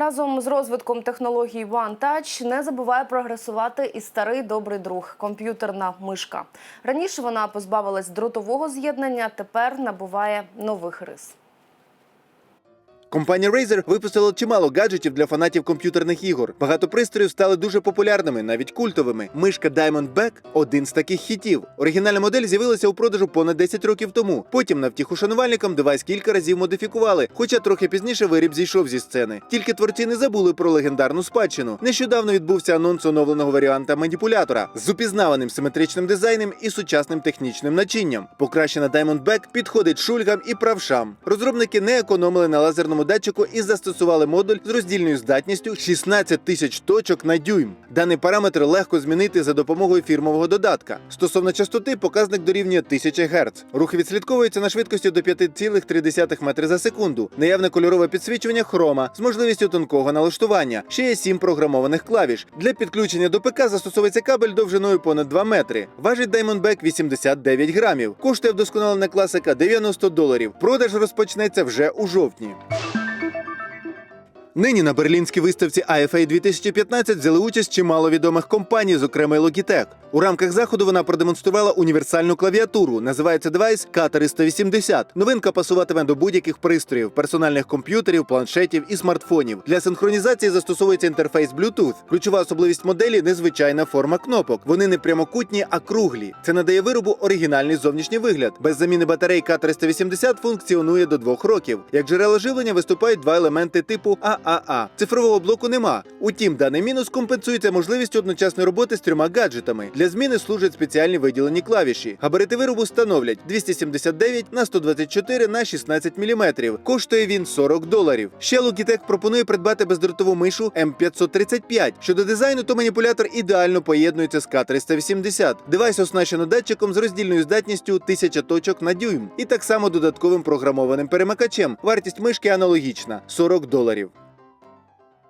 Разом з розвитком технологій One Touch не забуває прогресувати і старий добрий друг комп'ютерна мишка. Раніше вона позбавилась дротового з'єднання, тепер набуває нових рис. Компанія Razer випустила чимало гаджетів для фанатів комп'ютерних ігор. Багато пристроїв стали дуже популярними, навіть культовими. Мишка Diamondback – один з таких хітів. Оригінальна модель з'явилася у продажу понад 10 років тому. Потім на втіху шанувальникам девайс кілька разів модифікували, хоча трохи пізніше виріб зійшов зі сцени. Тільки творці не забули про легендарну спадщину. Нещодавно відбувся анонс оновленого варіанта маніпулятора з упізнаваним симетричним дизайном і сучасним технічним начинням. Покращена Diamondback підходить шульгам і правшам. Розробники не економили на лазерному датчику і застосували модуль з роздільною здатністю 16 тисяч точок на дюйм. Даний параметр легко змінити за допомогою фірмового додатка. Стосовно частоти, показник дорівнює 1000 Гц. Рух відслідковується на швидкості до 5,3 метри за секунду. Наявне кольорове підсвічування хрома з можливістю тонкого налаштування. Ще є 7 програмованих клавіш. Для підключення до ПК застосовується кабель довжиною понад 2 метри. Важить Diamondback 89 грамів. Коштує вдосконалена класика 90 доларів. Продаж розпочнеться вже у жовтні. Нині на берлінській виставці IFA 2015 взяли участь чимало відомих компаній, зокрема й Logitech. У рамках заходу вона продемонструвала універсальну клавіатуру. Називається девайс K380. Новинка пасуватиме до будь-яких пристроїв, персональних комп'ютерів, планшетів і смартфонів. Для синхронізації застосовується інтерфейс Bluetooth. Ключова особливість моделі незвичайна форма кнопок. Вони не прямокутні, а круглі. Це надає виробу оригінальний зовнішній вигляд. Без заміни батарей К380 функціонує до двох років. Як джерело живлення виступають два елементи типу ААА. Цифрового блоку нема. Утім, даний мінус компенсується можливістю одночасної роботи з трьома гаджетами. Для зміни служать спеціальні виділені клавіші. Габарити виробу становлять 279 на 124 на 16 мм. Коштує він 40 доларів. Ще Logitech пропонує придбати бездротову мишу M535. Щодо дизайну, то маніпулятор ідеально поєднується з К380. Девайс оснащено датчиком з роздільною здатністю 1000 точок на дюйм і так само додатковим програмованим перемикачем. Вартість мишки аналогічна 40 доларів.